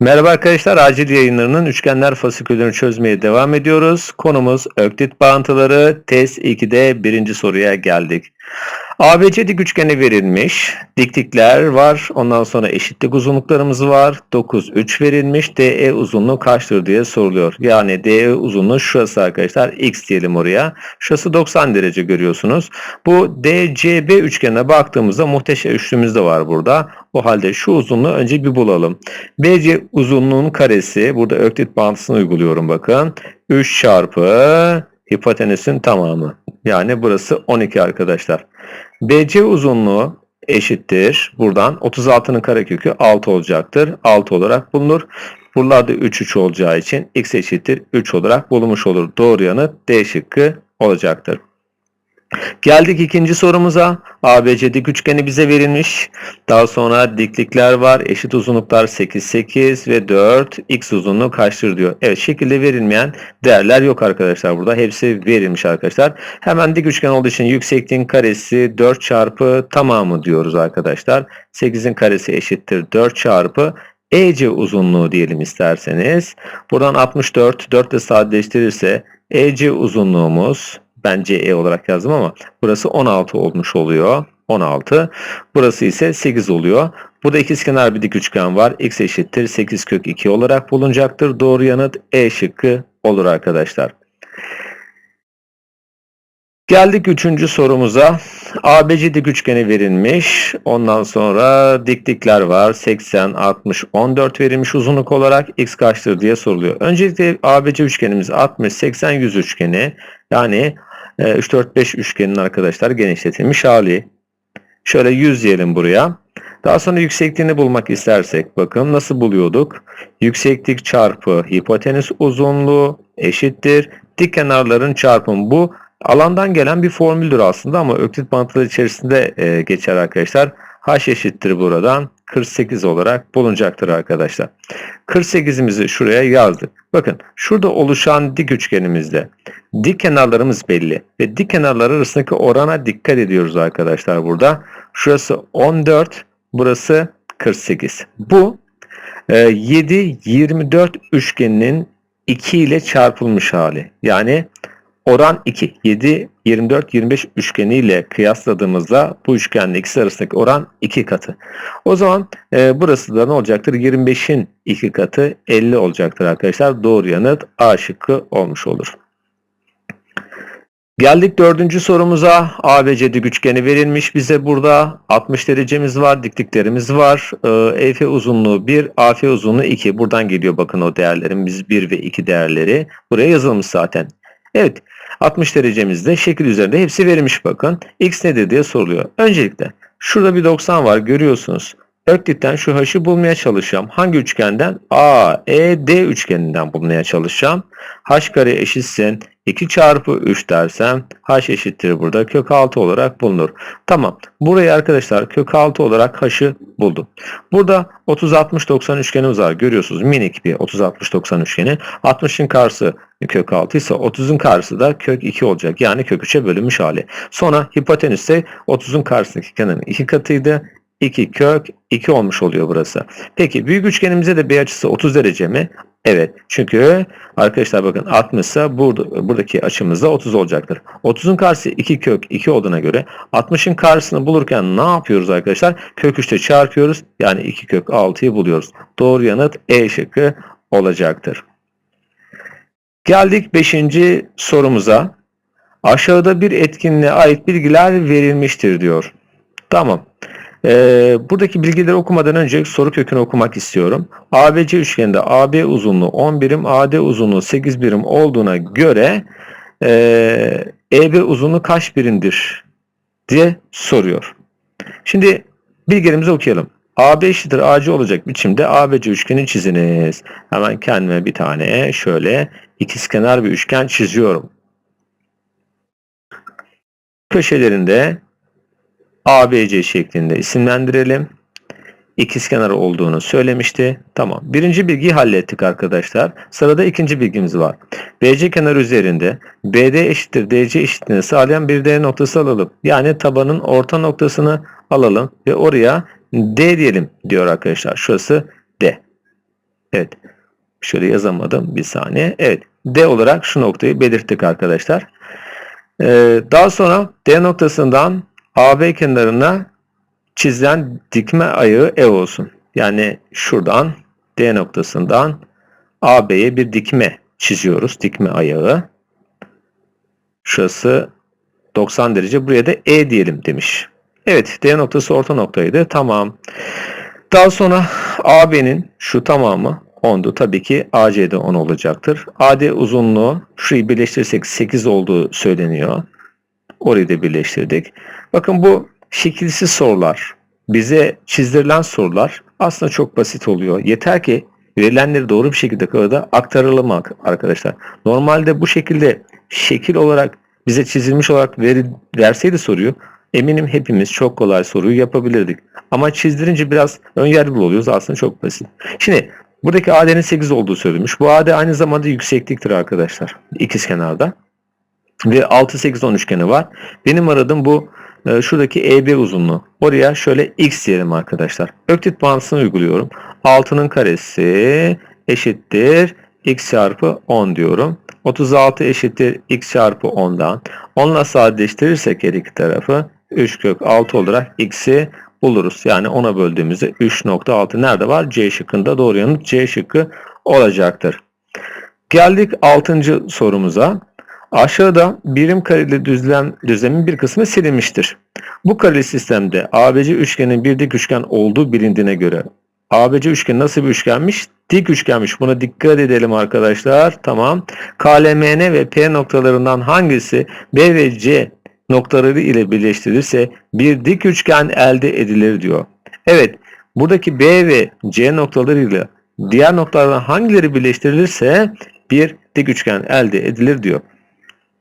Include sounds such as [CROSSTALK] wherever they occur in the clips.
Merhaba arkadaşlar, acil yayınlarının üçgenler fasiküllerini çözmeye devam ediyoruz. Konumuz öklit bağıntıları. Test 2'de birinci soruya geldik. ABC dik üçgeni verilmiş. Diklikler var. Ondan sonra eşitlik uzunluklarımız var. 9, 3 verilmiş. DE uzunluğu kaçtır diye soruluyor. Yani DE uzunluğu şurası arkadaşlar. X diyelim oraya. Şurası 90 derece görüyorsunuz. Bu DCB üçgenine baktığımızda muhteşem üçlümüz de var burada. O halde şu uzunluğu önce bir bulalım. BC uzunluğun karesi. Burada öklit bağıntısını uyguluyorum bakın. 3 çarpı hipotenüsün tamamı. Yani burası 12 arkadaşlar. BC uzunluğu eşittir. Buradan 36'nın karekökü 6 olacaktır. 6 olarak bulunur. Buralarda 3 3 olacağı için x eşittir 3 olarak bulunmuş olur. Doğru yanıt D şıkkı olacaktır. Geldik ikinci sorumuza. ABC dik üçgeni bize verilmiş. Daha sonra diklikler var. Eşit uzunluklar 8, 8 ve 4. X uzunluğu kaçtır diyor. Evet şekilde verilmeyen değerler yok arkadaşlar burada. Hepsi verilmiş arkadaşlar. Hemen dik üçgen olduğu için yüksekliğin karesi 4 çarpı tamamı diyoruz arkadaşlar. 8'in karesi eşittir 4 çarpı EC uzunluğu diyelim isterseniz. Buradan 64 4 ile sadeleştirirse EC uzunluğumuz ben CE olarak yazdım ama burası 16 olmuş oluyor. 16. Burası ise 8 oluyor. Burada ikizkenar bir dik üçgen var. X eşittir 8 kök 2 olarak bulunacaktır. Doğru yanıt E şıkkı olur arkadaşlar. Geldik üçüncü sorumuza. ABC dik üçgeni verilmiş. Ondan sonra diklikler var. 80, 60, 14 verilmiş uzunluk olarak x kaçtır diye soruluyor. Öncelikle ABC üçgenimiz 60, 80, 100 üçgeni. Yani 3, 4, 5 üçgenin arkadaşlar genişletilmiş hali. Şöyle 100 diyelim buraya. Daha sonra yüksekliğini bulmak istersek bakın nasıl buluyorduk? Yükseklik çarpı hipotenüs uzunluğu eşittir. Dik kenarların çarpımı bu alandan gelen bir formüldür aslında ama öklit bağıntıları içerisinde e, geçer arkadaşlar. H eşittir buradan 48 olarak bulunacaktır arkadaşlar. 48'imizi şuraya yazdık. Bakın şurada oluşan dik üçgenimizde dik kenarlarımız belli ve dik kenarlar arasındaki orana dikkat ediyoruz arkadaşlar burada. Şurası 14, burası 48. Bu 7-24 e, üçgeninin 2 ile çarpılmış hali. Yani Oran 2. 7, 24, 25 üçgeniyle kıyasladığımızda bu üçgenle ikisi arasındaki oran 2 katı. O zaman e, burası da ne olacaktır? 25'in 2 katı 50 olacaktır arkadaşlar. Doğru yanıt A şıkkı olmuş olur. Geldik dördüncü sorumuza. ABC dik üçgeni verilmiş bize burada. 60 derecemiz var, dikliklerimiz var. EF uzunluğu 1, AF uzunluğu 2. Buradan geliyor bakın o değerlerimiz 1 ve 2 değerleri. Buraya yazılmış zaten. Evet 60 derecemizde şekil üzerinde hepsi verilmiş bakın. X nedir diye soruluyor. Öncelikle şurada bir 90 var görüyorsunuz. Öklitten şu h'ı bulmaya çalışacağım. Hangi üçgenden? A, E, D üçgeninden bulmaya çalışacağım. h kare eşitsin 2 çarpı 3 dersem h eşittir burada kök 6 olarak bulunur. Tamam. Burayı arkadaşlar kök 6 olarak h'ı buldum. Burada 30-60-90 üçgenimiz var. Görüyorsunuz minik bir 30-60-90 üçgeni. 60'ın karşısı kök 6 ise 30'un karşısı da kök 2 olacak. Yani kök 3'e bölünmüş hali. Sonra hipotenüs ise 30'un karşısındaki kenarın 2 katıydı. 2 kök 2 olmuş oluyor burası. Peki büyük üçgenimize de bir açısı 30 derece mi? Evet. Çünkü arkadaşlar bakın 60 ise burada, buradaki açımız da 30 olacaktır. 30'un karşısı 2 kök 2 olduğuna göre 60'ın karşısını bulurken ne yapıyoruz arkadaşlar? Kök 3'te çarpıyoruz. Yani 2 kök 6'yı buluyoruz. Doğru yanıt E şıkkı olacaktır. Geldik 5. sorumuza. Aşağıda bir etkinliğe ait bilgiler verilmiştir diyor. Tamam. Ee, buradaki bilgileri okumadan önce soru kökünü okumak istiyorum. ABC üçgeninde AB uzunluğu 10 birim, AD uzunluğu 8 birim olduğuna göre e, EB uzunluğu kaç birimdir diye soruyor. Şimdi bilgilerimizi okuyalım. AB eşittir AC olacak biçimde ABC üçgeni çiziniz. Hemen kendime bir tane şöyle ikizkenar bir üçgen çiziyorum. Köşelerinde ABC şeklinde isimlendirelim. İkizkenar olduğunu söylemişti. Tamam. Birinci bilgiyi hallettik arkadaşlar. Sırada ikinci bilgimiz var. BC kenar üzerinde BD eşittir DC eşitliğini sağlayan bir D noktası alalım. Yani tabanın orta noktasını alalım ve oraya D diyelim diyor arkadaşlar. Şurası D. Evet. Şöyle yazamadım bir saniye. Evet. D olarak şu noktayı belirttik arkadaşlar. Ee, daha sonra D noktasından AB kenarına çizilen dikme ayağı E olsun. Yani şuradan D noktasından AB'ye bir dikme çiziyoruz. Dikme ayağı. Şurası 90 derece. Buraya da E diyelim demiş. Evet D noktası orta noktaydı. Tamam. Daha sonra AB'nin şu tamamı 10'du. Tabii ki AC de 10 olacaktır. AD uzunluğu şurayı birleştirirsek 8 olduğu söyleniyor. Orayı da birleştirdik. Bakın bu şekilsiz sorular, bize çizdirilen sorular aslında çok basit oluyor. Yeter ki verilenleri doğru bir şekilde kağıda aktaralım arkadaşlar. Normalde bu şekilde şekil olarak bize çizilmiş olarak veri, verseydi soruyu eminim hepimiz çok kolay soruyu yapabilirdik. Ama çizdirince biraz ön yargılı oluyoruz. Aslında çok basit. Şimdi buradaki AD'nin 8 olduğu söylemiş. Bu AD aynı zamanda yüksekliktir arkadaşlar. İkiz kenarda. Ve 6 8 10 üçgeni var. Benim aradığım bu e, şuradaki EB uzunluğu. Oraya şöyle x diyelim arkadaşlar. Öklit bağıntısını uyguluyorum. 6'nın karesi eşittir x çarpı 10 diyorum. 36 eşittir x çarpı 10'dan. 10'la sadeleştirirsek her iki tarafı 3 kök 6 olarak x'i buluruz. Yani 10'a böldüğümüzde 3.6 nerede var? C şıkkında doğru yanıt C şıkkı olacaktır. Geldik 6. sorumuza. Aşağıda birim kareli düzlem, düzlemin bir kısmı silinmiştir. Bu kareli sistemde ABC üçgenin bir dik üçgen olduğu bilindiğine göre ABC üçgen nasıl bir üçgenmiş? Dik üçgenmiş. Buna dikkat edelim arkadaşlar. Tamam. KLMN ve P noktalarından hangisi B ve C noktaları ile birleştirilirse bir dik üçgen elde edilir diyor. Evet. Buradaki B ve C noktalarıyla diğer noktalardan hangileri birleştirilirse bir dik üçgen elde edilir diyor.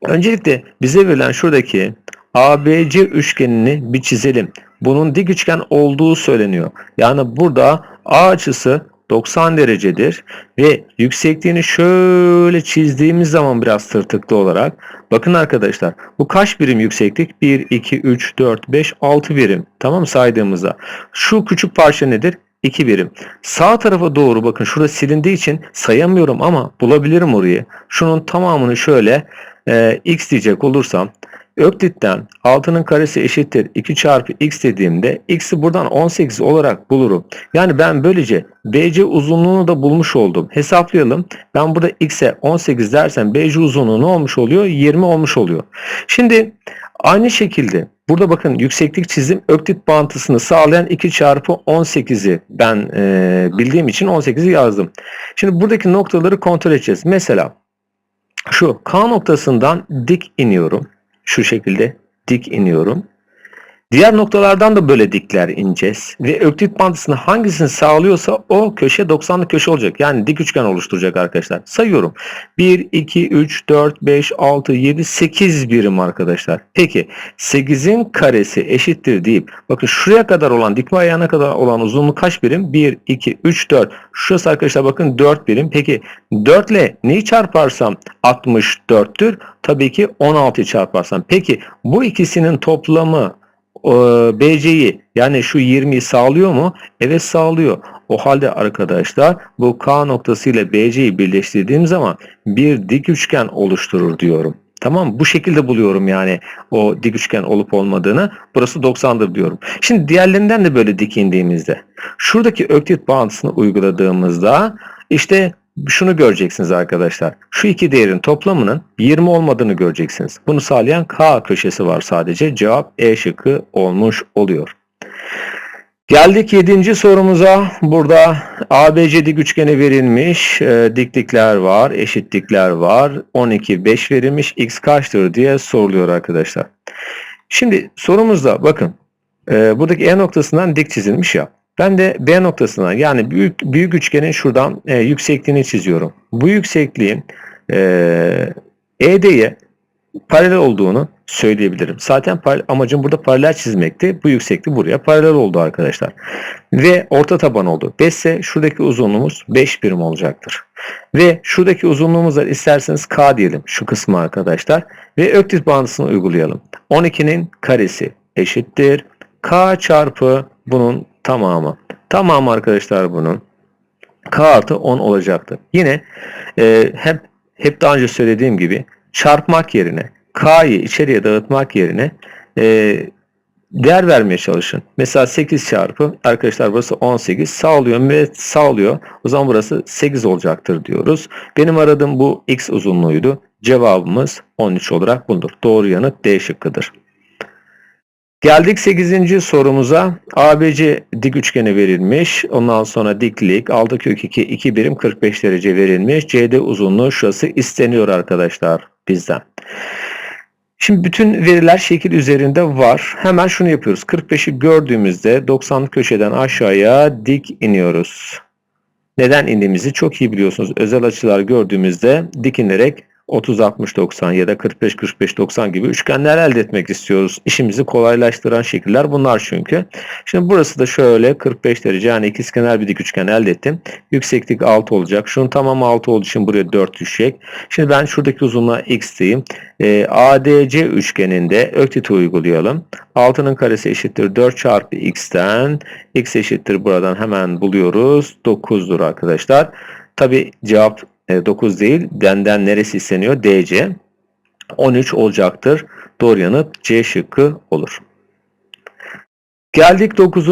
Öncelikle bize verilen şuradaki ABC üçgenini bir çizelim. Bunun dik üçgen olduğu söyleniyor. Yani burada A açısı 90 derecedir ve yüksekliğini şöyle çizdiğimiz zaman biraz tırtıklı olarak bakın arkadaşlar bu kaç birim yükseklik? 1 2 3 4 5 6 birim. Tamam saydığımızda? Şu küçük parça nedir? 2 birim. Sağ tarafa doğru bakın şurada silindiği için sayamıyorum ama bulabilirim orayı. Şunun tamamını şöyle e, x diyecek olursam Öklit'ten 6'nın karesi eşittir 2 çarpı x dediğimde x'i buradan 18 olarak bulurum. Yani ben böylece BC uzunluğunu da bulmuş oldum. Hesaplayalım. Ben burada x'e 18 dersem BC uzunluğu ne olmuş oluyor? 20 olmuş oluyor. Şimdi aynı şekilde burada bakın yükseklik çizim öklit bağıntısını sağlayan 2 çarpı 18'i ben e, bildiğim için 18'i yazdım. Şimdi buradaki noktaları kontrol edeceğiz. Mesela şu K noktasından dik iniyorum. Şu şekilde dik iniyorum. Diğer noktalardan da böyle dikler ineceğiz. Ve öklit bantısını hangisini sağlıyorsa o köşe 90'lık köşe olacak. Yani dik üçgen oluşturacak arkadaşlar. Sayıyorum. 1, 2, 3, 4, 5, 6, 7, 8 birim arkadaşlar. Peki 8'in karesi eşittir deyip bakın şuraya kadar olan dikme ayağına kadar olan uzunluk kaç birim? 1, 2, 3, 4. Şurası arkadaşlar bakın 4 birim. Peki 4 ile neyi çarparsam 64'tür? Tabii ki 16 çarparsam. Peki bu ikisinin toplamı BC'yi yani şu 20'yi sağlıyor mu? Evet sağlıyor. O halde arkadaşlar bu K noktası ile BC'yi birleştirdiğim zaman bir dik üçgen oluşturur diyorum. Tamam bu şekilde buluyorum yani o dik üçgen olup olmadığını. Burası 90'dır diyorum. Şimdi diğerlerinden de böyle dik indiğimizde şuradaki öklit bağıntısını uyguladığımızda işte şunu göreceksiniz arkadaşlar. Şu iki değerin toplamının 20 olmadığını göreceksiniz. Bunu sağlayan K köşesi var sadece. Cevap E şıkkı olmuş oluyor. Geldik 7. sorumuza. Burada ABC dik üçgeni verilmiş. E, diklikler var, eşitlikler var. 12, 5 verilmiş. X kaçtır diye soruluyor arkadaşlar. Şimdi sorumuzda bakın. E, buradaki E noktasından dik çizilmiş ya. Ben de B noktasına yani büyük büyük üçgenin şuradan e, yüksekliğini çiziyorum. Bu yüksekliğin e, ED'ye paralel olduğunu söyleyebilirim. Zaten amacım burada paralel çizmekti. Bu yükseklik buraya paralel oldu arkadaşlar. Ve orta taban oldu. 5 ise şuradaki uzunluğumuz 5 birim olacaktır. Ve şuradaki uzunluğumuzda isterseniz K diyelim şu kısmı arkadaşlar. Ve öklit bağıntısını uygulayalım. 12'nin karesi eşittir. K çarpı bunun tamamı. Tamam arkadaşlar bunun. K artı 10 olacaktı. Yine e, hep hep daha önce söylediğim gibi çarpmak yerine K'yı içeriye dağıtmak yerine e, değer vermeye çalışın. Mesela 8 çarpı arkadaşlar burası 18 sağlıyor ve sağlıyor. O zaman burası 8 olacaktır diyoruz. Benim aradığım bu x uzunluğuydu. Cevabımız 13 olarak bulunur. Doğru yanıt D şıkkıdır. Geldik 8. sorumuza. ABC dik üçgeni verilmiş. Ondan sonra diklik 6 kök 2 2 birim 45 derece verilmiş. CD uzunluğu şurası isteniyor arkadaşlar bizden. Şimdi bütün veriler şekil üzerinde var. Hemen şunu yapıyoruz. 45'i gördüğümüzde 90 köşeden aşağıya dik iniyoruz. Neden indiğimizi çok iyi biliyorsunuz. Özel açılar gördüğümüzde dik inerek 30-60-90 ya da 45-45-90 gibi üçgenler elde etmek istiyoruz. İşimizi kolaylaştıran şekiller bunlar çünkü. Şimdi burası da şöyle 45 derece yani ikizkenar bir dik üçgen elde ettim. Yükseklik 6 olacak. Şunun tamamı 6 olduğu için buraya 4 düşecek. Şimdi ben şuradaki uzunluğa x diyeyim. E, ADC üçgeninde öktiti uygulayalım. 6'nın karesi eşittir 4 çarpı x'ten. x eşittir buradan hemen buluyoruz. 9'dur arkadaşlar. Tabi cevap 9 e, değil. Benden neresi isteniyor? DC. 13 olacaktır. Doğru yanıt C şıkkı olur. Geldik 9.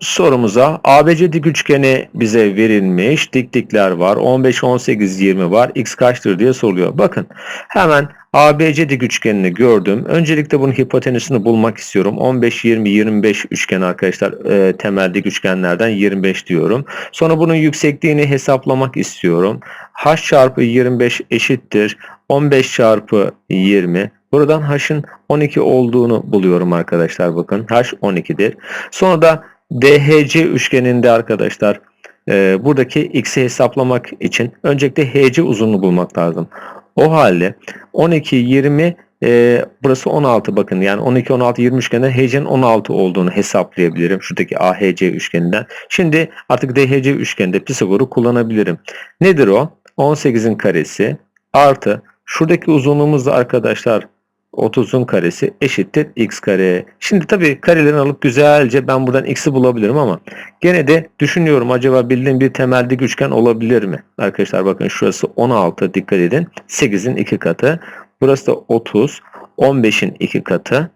sorumuza. ABC dik üçgeni bize verilmiş. Diklikler var. 15, 18, 20 var. X kaçtır diye soruluyor. Bakın hemen ABC dik üçgenini gördüm. Öncelikle bunun hipotenüsünü bulmak istiyorum. 15, 20, 25 üçgen arkadaşlar. E, temel dik üçgenlerden 25 diyorum. Sonra bunun yüksekliğini hesaplamak istiyorum. H çarpı 25 eşittir. 15 çarpı 20. Buradan h'ın 12 olduğunu buluyorum arkadaşlar bakın. h 12'dir. Sonra da DHC üçgeninde arkadaşlar e, buradaki x'i hesaplamak için öncelikle hc uzunluğu bulmak lazım. O halde 12, 20 e, burası 16 bakın yani 12, 16, 20 üçgeninden hc'nin 16 olduğunu hesaplayabilirim. Şuradaki AHC üçgeninden. Şimdi artık DHC üçgeninde Pisagor'u kullanabilirim. Nedir o? 18'in karesi artı şuradaki uzunluğumuz da arkadaşlar 30'un karesi eşittir x kare. Şimdi tabii karelerini alıp güzelce ben buradan x'i bulabilirim ama gene de düşünüyorum acaba bildiğim bir temel dik üçgen olabilir mi? Arkadaşlar bakın şurası 16 dikkat edin. 8'in 2 katı. Burası da 30. 15'in 2 katı.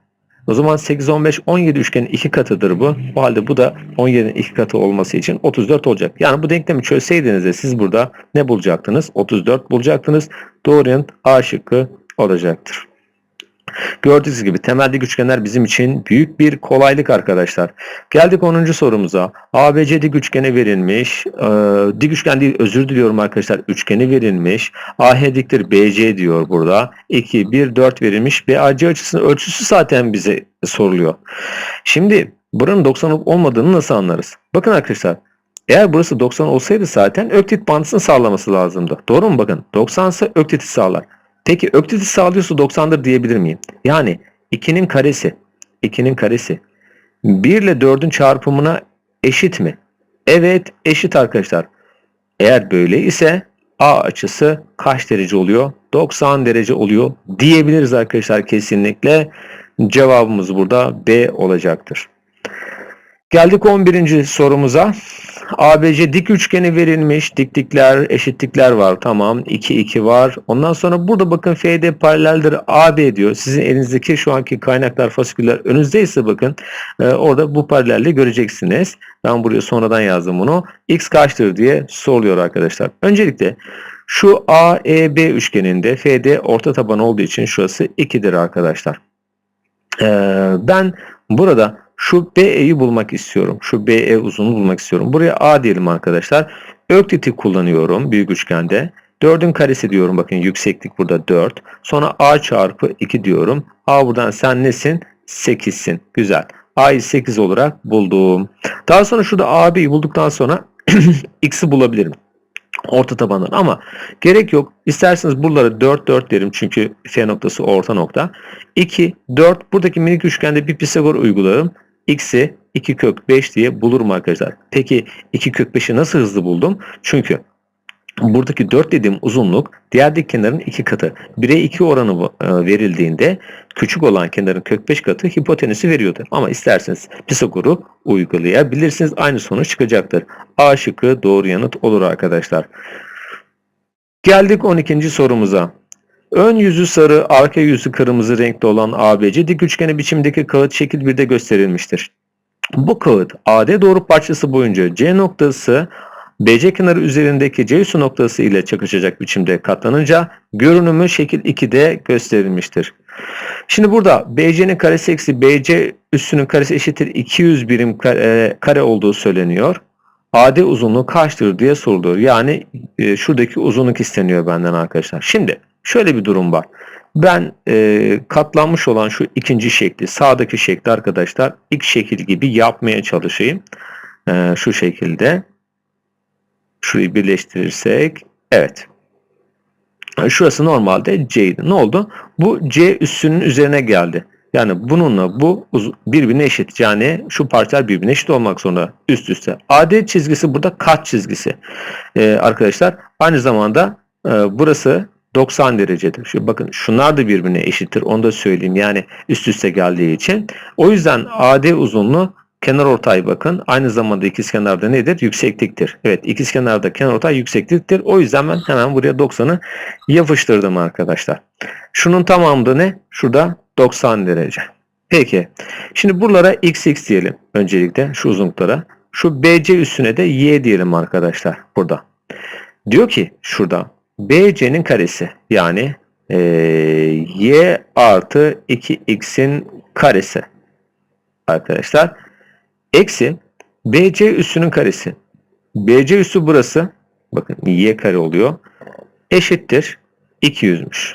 O zaman 8, 15, 17 üçgenin 2 katıdır bu. O halde bu da 17'nin 2 katı olması için 34 olacak. Yani bu denklemi çözseydiniz de siz burada ne bulacaktınız? 34 bulacaktınız. Doğru yanıt A şıkkı olacaktır. Gördüğünüz gibi temel dik üçgenler bizim için büyük bir kolaylık arkadaşlar. Geldik 10. sorumuza. ABC dik üçgeni verilmiş. Ee, dik üçgen değil özür diliyorum arkadaşlar. Üçgeni verilmiş. AH diktir BC diyor burada. 2, 1, 4 verilmiş. BAC açısının ölçüsü zaten bize soruluyor. Şimdi buranın 90 olup olmadığını nasıl anlarız? Bakın arkadaşlar. Eğer burası 90 olsaydı zaten öklit bantısını sağlaması lazımdı. Doğru mu bakın? 90 ise ökliti sağlar. Peki öktiti sağlıyorsa 90'dır diyebilir miyim? Yani 2'nin karesi 2'nin karesi 1 ile 4'ün çarpımına eşit mi? Evet eşit arkadaşlar. Eğer böyle ise A açısı kaç derece oluyor? 90 derece oluyor diyebiliriz arkadaşlar kesinlikle. Cevabımız burada B olacaktır. Geldik 11. sorumuza. ABC dik üçgeni verilmiş. Diklikler, eşitlikler var. Tamam. 2, 2 var. Ondan sonra burada bakın FD paraleldir AB diyor. Sizin elinizdeki şu anki kaynaklar, fasiküller önünüzdeyse bakın e, orada bu paralelliği göreceksiniz. Ben buraya sonradan yazdım bunu. X kaçtır diye soruluyor arkadaşlar. Öncelikle şu AEB üçgeninde FD orta taban olduğu için şurası 2'dir arkadaşlar. Ee, ben burada şu BE'yi bulmak istiyorum. Şu BE uzunluğu bulmak istiyorum. Buraya A diyelim arkadaşlar. Öktiti kullanıyorum büyük üçgende. 4'ün karesi diyorum bakın yükseklik burada 4. Sonra A çarpı 2 diyorum. A buradan sen nesin? 8'sin. Güzel. A'yı 8 olarak buldum. Daha sonra şurada AB'yi bulduktan sonra [CLEARS THROAT] X'i bulabilirim orta tabanlar ama gerek yok. İsterseniz buraları 4 4 derim çünkü F noktası orta nokta. 2 4 buradaki minik üçgende bir Pisagor uygularım x'i 2 kök 5 diye bulurum arkadaşlar. Peki 2 kök 5'i nasıl hızlı buldum? Çünkü Buradaki 4 dediğim uzunluk diğer dik kenarın 2 katı. 1'e 2 oranı e, verildiğinde küçük olan kenarın kök 5 katı hipotenüsü veriyordu. Ama isterseniz Pisagor'u uygulayabilirsiniz. Aynı sonuç çıkacaktır. A şıkkı doğru yanıt olur arkadaşlar. Geldik 12. sorumuza. Ön yüzü sarı, arka yüzü kırmızı renkli olan ABC dik üçgeni biçimdeki kağıt şekil 1'de gösterilmiştir. Bu kağıt AD doğru parçası boyunca C noktası BC kenarı üzerindeki C noktası ile çakışacak biçimde katlanınca görünümü şekil 2'de gösterilmiştir. Şimdi burada BC'nin karesi eksi BC üssünün karesi eşittir 200 birim kare, e, kare olduğu söyleniyor. AD uzunluğu kaçtır diye soruluyor. Yani e, şuradaki uzunluk isteniyor benden arkadaşlar. Şimdi şöyle bir durum var. Ben e, katlanmış olan şu ikinci şekli, sağdaki şekli arkadaşlar ilk şekil gibi yapmaya çalışayım. E, şu şekilde. Şurayı birleştirirsek. Evet. Şurası normalde C'ydi. Ne oldu? Bu C üssünün üzerine geldi. Yani bununla bu birbirine eşit. Yani şu parçalar birbirine eşit olmak zorunda üst üste. AD çizgisi burada kat çizgisi. Ee, arkadaşlar aynı zamanda e, burası 90 derecedir. Şu, bakın şunlar da birbirine eşittir. Onu da söyleyeyim. Yani üst üste geldiği için. O yüzden AD uzunluğu kenar ortay bakın. Aynı zamanda ikizkenarda nedir? Yüksekliktir. Evet ikizkenarda kenar ortay yüksekliktir. O yüzden ben hemen buraya 90'ı yapıştırdım arkadaşlar. Şunun tamamı da ne? Şurada 90 derece. Peki. Şimdi buralara xx diyelim öncelikle şu uzunluklara. Şu BC üstüne de y diyelim arkadaşlar burada. Diyor ki şurada BC'nin karesi yani eee, y artı 2x'in karesi arkadaşlar eksi BC üssünün karesi. BC üssü burası bakın y kare oluyor eşittir 200'müş.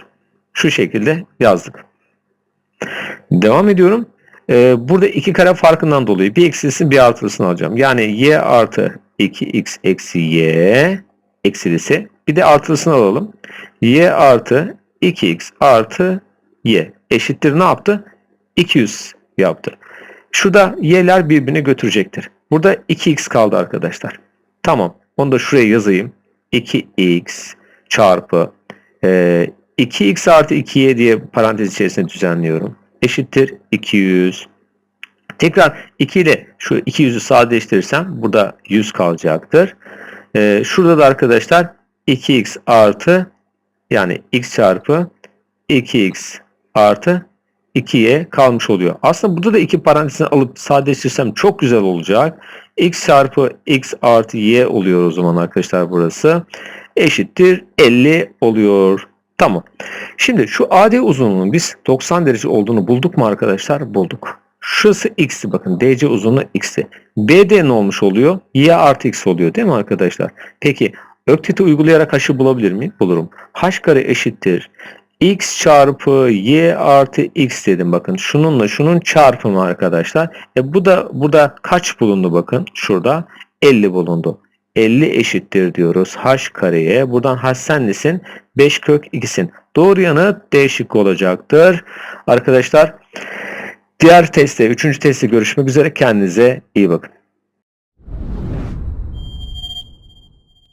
Şu şekilde yazdık. Devam ediyorum. Ee, burada iki kare farkından dolayı bir eksilisini bir artılısını alacağım. Yani y artı 2x eksi y eksilisi. Bir de artılısını alalım. y artı 2x artı y eşittir ne yaptı? 200 yaptı. Şurada y'ler birbirini götürecektir. Burada 2x kaldı arkadaşlar. Tamam. Onu da şuraya yazayım. 2x çarpı e, 2x artı 2y diye parantez içerisinde düzenliyorum. Eşittir 200. Tekrar 2 ile şu 200'ü sadeleştirirsem burada 100 kalacaktır. E, şurada da arkadaşlar 2x artı yani x çarpı 2x artı 2y kalmış oluyor. Aslında burada da iki parantezini alıp sadeleştirsem çok güzel olacak. x çarpı x artı y oluyor o zaman arkadaşlar burası. Eşittir 50 oluyor. Tamam. Şimdi şu AD uzunluğunun biz 90 derece olduğunu bulduk mu arkadaşlar? Bulduk. Şurası x'ti bakın. DC uzunluğu x'ti. BD ne olmuş oluyor? Y artı x oluyor değil mi arkadaşlar? Peki ökteti uygulayarak h'ı bulabilir miyim? Bulurum. h kare eşittir x çarpı y artı x dedim bakın. Şununla şunun çarpımı arkadaşlar. E bu da burada kaç bulundu bakın. Şurada 50 bulundu. 50 eşittir diyoruz h kareye. Buradan h sen nesin? 5 kök 2'sin. Doğru yanıt D şıkkı olacaktır. Arkadaşlar diğer testte, üçüncü testte görüşmek üzere. Kendinize iyi bakın.